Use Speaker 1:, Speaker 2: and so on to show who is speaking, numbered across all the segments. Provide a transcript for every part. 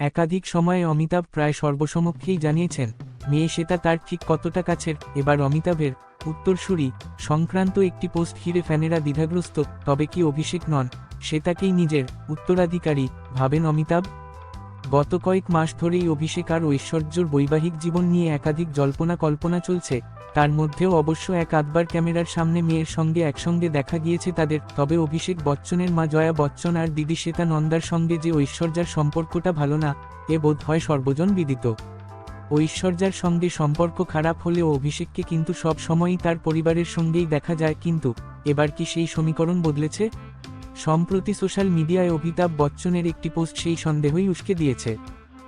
Speaker 1: একাধিক সময়ে অমিতাভ প্রায় সর্বসমক্ষেই জানিয়েছেন, মেয়ে সেটা তার ঠিক কতটা কাছের। এবার অমিতাভের উত্তরসূরি, সংক্রান্ত একটি পোস্ট ঘিরে ফ্যানেরা দ্বিধাগ্রস্ত, তবে কি অভিষেক নন সে তাকেই নিজের উত্তরাধিকারী ভাবেন অমিতাভ। গত কয়েক মাস ধরেই অভিষেক আর ঐশ্বর্যর বৈবাহিক জীবন নিয়ে একাধিক জল্পনা কল্পনা চলছে তার মধ্যেও অবশ্য এক আধবার ক্যামেরার সামনে মেয়ের সঙ্গে একসঙ্গে দেখা গিয়েছে তাদের, তবে অভিষেক বচ্চনের মা জয়া বচ্চন আর দিদি শ্বেতা নন্দার সঙ্গে যে ঐশ্বর্যার সম্পর্কটা ভালো না, এ বোধ হয় সর্বজন বিদিত। ঐশ্বর্যার সঙ্গে সম্পর্ক খারাপ হলেও অভিষেককে কিন্তু সব সময়ই তার পরিবারের সঙ্গেই দেখা যায়, কিন্তু এবার কি সেই সমীকরণ বদলেছে? সম্প্রতি সোশ্যাল মিডিয়ায় অমিতাভ বচ্চনের একটি পোস্ট সেই সন্দেহই উস্কে দিয়েছে।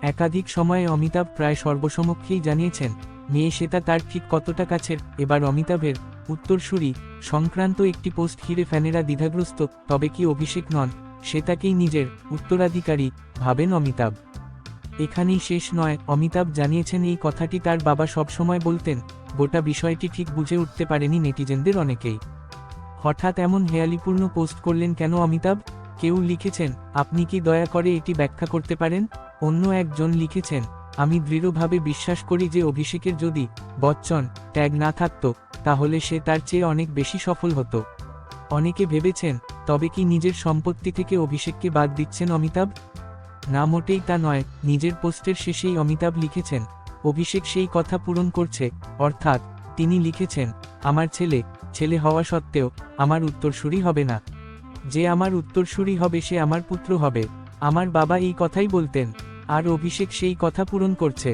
Speaker 1: একাধিক সময়ে অমিতাভ প্রায় সর্বসমক্ষেই জানিয়েছেন, মেয়ে সেটা তার ঠিক কতটা কাছের। এবার অমিতাভের উত্তরসূরি, সংক্রান্ত একটি পোস্ট ঘিরে ফ্যানেরা দ্বিধাগ্রস্ত, তবে কি অভিষেক নন? সে তাকেই নিজের উত্তরাধিকারী ভাবেন অমিতাভ। এখানেই শেষ নয়, অমিতাভ জানিয়েছেন এই কথাটি তার বাবা সবসময় বলতেন, গোটা বিষয়টি ঠিক বুঝে উঠতে পারেনি নেটিজেনদের অনেকেই। হঠাৎ এমন হেয়ালিপূর্ণ পোস্ট করলেন কেন অমিতাভ? কেউ লিখেছেন, আপনি কি দয়া করে এটি ব্যাখ্যা করতে পারেন? অন্য একজন লিখেছেন, আমি দৃঢ়ভাবে বিশ্বাস করি যে অভিষেকের যদি বচ্চন ট্যাগ না থাকত, তাহলে সে তার চেয়ে অনেক বেশি সফল হতো। অনেকে ভেবেছেন, তবে কি নিজের সম্পত্তি থেকে অভিষেককে বাদ দিচ্ছেন অমিতাভ? না, মোটেই তা নয়, নিজের পোস্টের শেষেই অমিতাভ লিখেছেন, অভিষেক সেই কথা পূরণ করছে, অর্থাৎ তিনি লিখেছেন, আমার ছেলে ছেলে হওয়া সত্ত্বেও আমার উত্তরসূরি হবে না। যে আমার উত্তরসূরি হবে সে আমার পুত্র হবে। আমার বাবা এই কথাই বলতেন। আর অভিষেক সেই কথা পূরণ করছে।